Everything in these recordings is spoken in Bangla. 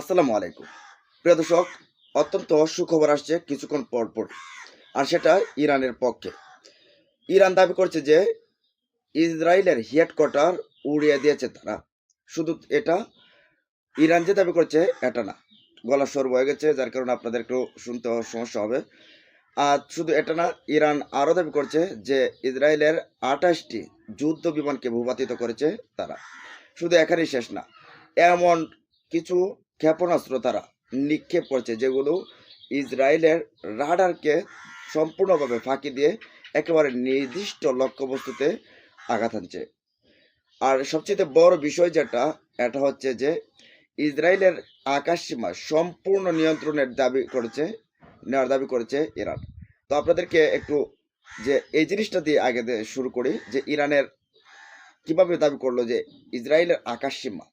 আসসালামু আলাইকুম। প্রিয় দর্শক, অত্যন্ত সুখবর আসছে কিছুক্ষণ পর পর, আর সেটা ইরানের পক্ষে। ইরান দাবি করছে যে ইসরায়েলের হেডকোয়ার্টার উড়িয়ে দিয়েছে তারা। শুধু এটা, ইরান যে দাবি করছে, এটা না। গলা সর হয়ে গেছে, যার কারণে আপনাদের একটু শুনতে সমস্যা হবে। আর শুধু এটা না, ইরান আরও দাবি করছে যে ইসরায়েলের আঠাশটি যুদ্ধ বিমানকে ভূপাতিত করেছে তারা। শুধু এখানেই শেষ না, এমন কিছু ক্ষেপণাস্ত্র তারা নিক্ষেপ করছে, যেগুলো ইসরায়েলের রাডারকে সম্পূর্ণভাবে ফাঁকি দিয়ে একেবারে নির্দিষ্ট লক্ষ্যবস্তুতে আঘাত আনছে আর সবচেয়ে বড় বিষয় যেটা, এটা হচ্ছে যে ইসরায়েলের আকাশসীমা সম্পূর্ণ নিয়ন্ত্রণের দাবি করেছে, নেওয়ার দাবি করেছে ইরান। তো আপনাদেরকে একটু যে এই জিনিসটা দিয়ে আগে শুরু করি, যে ইরানের কীভাবে দাবি করল যে ইসরায়েলের আকাশসীমা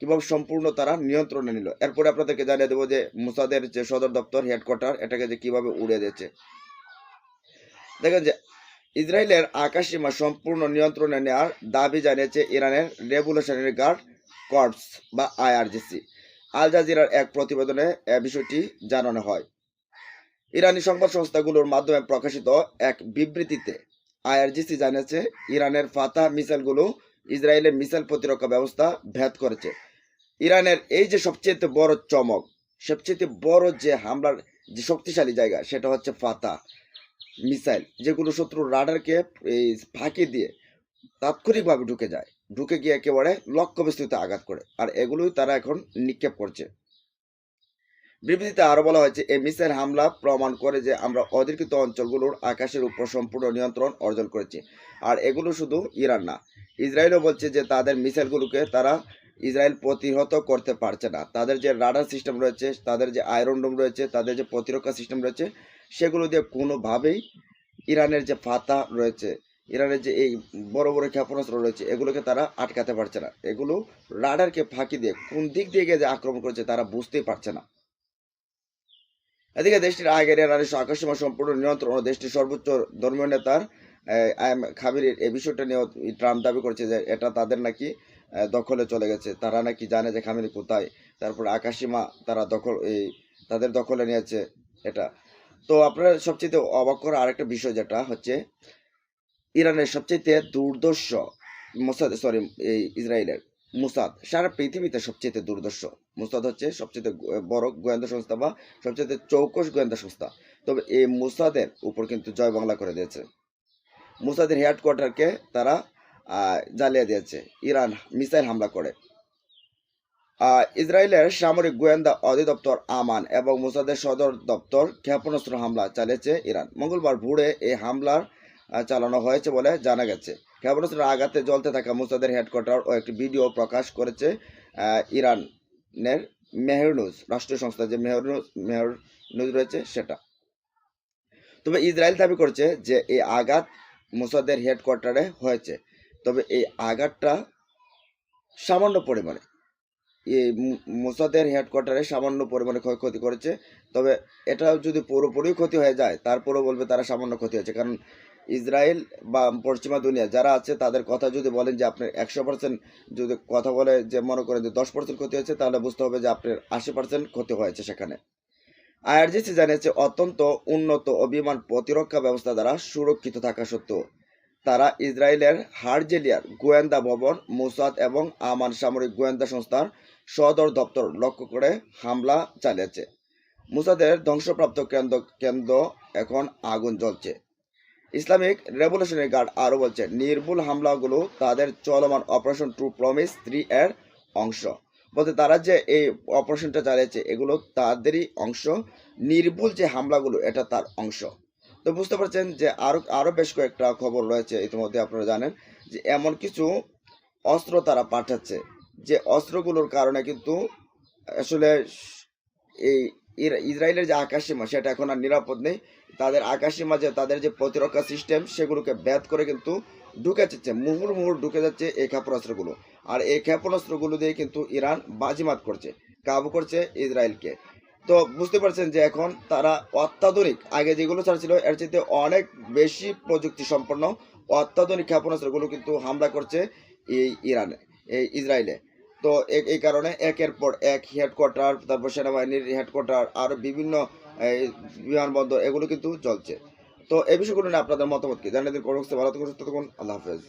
কীভাবে সম্পূর্ণ তারা নিয়ন্ত্রণে নিল। এরপরে আপনাদেরকে জানিয়ে দেবো যে মুসাদের যে সদর দপ্তর হেডকোয়ার্টার এটাকে যে কীভাবে উড়িয়ে দিয়েছে। দেখেন যে, ইসরায়েলের আকাশসীমা সম্পূর্ণ নিয়ন্ত্রণে নেওয়ার দাবি জানিয়েছে ইরানের রেভলিউশনারি গার্ড কর্পস বা আইআরজিসি। আল জাজিরার এক প্রতিবেদনে এ বিষয়টি জানানো হয়। ইরানি সংবাদ সংস্থাগুলোর মাধ্যমে প্রকাশিত এক বিবৃতিতে আইআরজিসি জানিয়েছে, ইরানের ফাতা মিসাইলগুলো ইসরায়েলের মিসাইল প্রতিরক্ষা ব্যবস্থা ভেদ করেছে। ইরানের এই যে সবচেয়ে বড় চমক, সবচেয়ে বড় যে হামলার যে শক্তিশালী জায়গা, সেটা হচ্ছে ফাতা মিসাইল, যেগুলো শত্রুর রাডারকে এই ফাঁকি দিয়ে তাৎক্ষণিকভাবে ঢুকে যায়। ঢুকে গিয়ে একেবারে লক্ষ্য বিস্তৃত আঘাত করে, আর এগুলোই তারা এখন নিক্ষেপ করছে। বিবৃতিতে আরও বলা হয়েছে, এই মিসাইল হামলা প্রমাণ করে যে আমরা অধিকৃত অঞ্চলগুলোর আকাশের উপর সম্পূর্ণ নিয়ন্ত্রণ অর্জন করেছি, আর এগুলো শুধু ইরান না। ইসরায়েলও বলছে যে তাদের মিসাইলগুলোকে তারা ইসরায়েল প্রতিহত করতে পারছে না। তাদের যে রাডার সিস্টেম রয়েছে, তাদের যে আয়রন ডোম রয়েছে, তাদের যে প্রতিরক্ষা সিস্টেম রয়েছে, সেগুলো দিয়ে কোনোভাবেই ইরানের যে ফাতা রয়েছে, ইরানের যে এই বড় বড় ক্ষেপণাস্ত্র রয়েছে, এগুলোকে তারা আটকাতে পারছে না। এগুলো রাডারকে ফাঁকি দিয়ে কোন দিক দিয়ে গিয়ে যে আক্রমণ করেছে তারা বুঝতেই পারছে না। এদিকে দেশটির আগের ইরানের আকাশসীমা সম্পূর্ণ নিয়ন্ত্রণ ও দেশটির সর্বোচ্চ ধর্মীয় নেতার খাবিরের এই বিষয়টা নিয়েও ট্রাম্প দাবি করছে যে এটা তাদের নাকি দখলে চলে গেছে। তারা নাকি জানে যে খামিনি কোথায়। তারপর আকাশসীমা তারা দখল, এই তাদের দখলে নিয়েছে এটা। তো আপনার সবচেয়ে অবাক করা আরেকটা বিষয় যেটা হচ্ছে, ইরানের সবচেয়ে দুর্দর্শ মোসাদ সরি এই ইসরায়েলের মুসাদ, সারা পৃথিবীতে সবচেয়ে দুর্দর্শ। মুসাদ হচ্ছে সবচেয়ে বড় গোয়েন্দা সংস্থা বা সবচেয়ে চৌকস গোয়েন্দা সংস্থা। তবে এই মুসাদের উপর কিন্তু জয় বাংলা করে দিয়েছে। মুসাদের হেডকোয়ার্টারকে তারা জ্বালিয়ে দিয়েছে। ইরান মিসাইল হামলা করে। ইসরায়েলের সামরিক গোয়েন্দা অধিদপ্তর আমান এবং মুসাদের সদর দপ্তর ক্ষেপণাস্ত্র হামলা চালিয়েছে ইরান। মঙ্গলবার ভোরে এই হামলার চালানো হয়েছে বলে জানা গেছে। ক্ষেপণাস্ত্রের আঘাতে জ্বলতে থাকা মুসাদের হেডকোয়ার্টার ও একটি ভিডিও প্রকাশ করেছে ইরানের মেহর নিউজ রাষ্ট্রীয় সংস্থা যে মেহর নিউজ মেহর নিউজ রয়েছে সেটা। তবে ইসরায়েল দাবি করছে যে এই আঘাত মুসাদের হেডকোয়ার্টারে হয়েছে। তবে এই আঘাতটা সামান্য পরিমাণে। এই মুসাদের হেডকোয়ার্টারে সামান্য পরিমাণে ক্ষয়ক্ষতি করেছে। তবে এটা যদি পুরোপুরি ক্ষতি হয়ে যায়, তারপরেও বলবে তারা সামান্য ক্ষতি হয়েছে। কারণ ইসরায়েল বা পশ্চিমা দুনিয়া যারা আছে, তাদের কথা যদি বলেন যে আপনার একশো পার্সেন্ট যদি কথা বলে যে মনে করেন যে দশ পার্সেন্ট ক্ষতি হয়েছে, তাহলে বুঝতে হবে যে আপনার আশি পার্সেন্ট ক্ষতি হয়েছে সেখানে। আইআরজিসি জানিয়েছে, অত্যন্ত উন্নত ও বিমান প্রতিরক্ষা ব্যবস্থা দ্বারা সুরক্ষিত থাকা সত্ত্বেও তারা ইসরায়েলের হার্জেলিয়ার গোয়েন্দা ভবন, মুসাদ এবং আমান সামরিক গোয়েন্দা সংস্থার সদর দপ্তর লক্ষ্য করে হামলা চালিয়েছে। মুসাদের ধ্বংসপ্রাপ্ত কেন্দ্র কেন্দ্র এখন আগুন জ্বলছে। ইসলামিক রেভলিউশনারি গার্ড আরও বলছে নির্ভুল হামলাগুলো তাদের চলমান অপারেশন ট্রু প্রমিস থ্রি এর অংশ। বলতে তারা যে এই অপারেশনটা চালিয়েছে, এগুলো তাদেরই অংশ। নির্ভুল যে হামলাগুলো, এটা তার অংশ। তো বুঝতে পারছেন যে আরও আরও বেশ কয়েকটা খবর রয়েছে ইতিমধ্যে আপনারা জানেন যে এমন কিছু অস্ত্র তারা পাঠাচ্ছে, যে অস্ত্রগুলোর কারণে কিন্তু আসলে এই ইসরায়েলের যে আকাশসীমা সেটা এখন আর নিরাপদ নেই। তাদের আকাশসীমা যে, তাদের যে প্রতিরক্ষা সিস্টেম সেগুলোকে ব্যাধ করে কিন্তু ঢুকে যাচ্ছে, মুহুর মুহুর ঢুকে যাচ্ছে এই ক্ষেপণাস্ত্রগুলো। আর এই ক্ষেপণাস্ত্রগুলো দিয়ে কিন্তু ইরান বাজিমাত করছে, কাবু করছে ইসরায়েলকে। তো বুঝতে পারছেন যে এখন তারা অত্যাধুনিক। আগে যেগুলো ছাড়ছিল, এর চাইতে অনেক বেশি প্রযুক্তি সম্পন্ন অত্যাধুনিক ক্ষেপণাস্ত্রগুলো কিন্তু হামলা করছে এই ইরানে, এই ইসরায়েলে। তো এই কারণে একের পর এক হেডকোয়ার্টার, তারপর সেনাবাহিনীর হেডকোয়ার্টার আরও বিভিন্ন বিমানবন্দর, এগুলো কিন্তু চলছে। তো এই বিষয়গুলো নিয়ে আপনাদের মতামত কি? জানিয়ে দিন বক্সে ভালো থাকুন, সুস্থ থাকুন, আল্লাহ হাফেজ।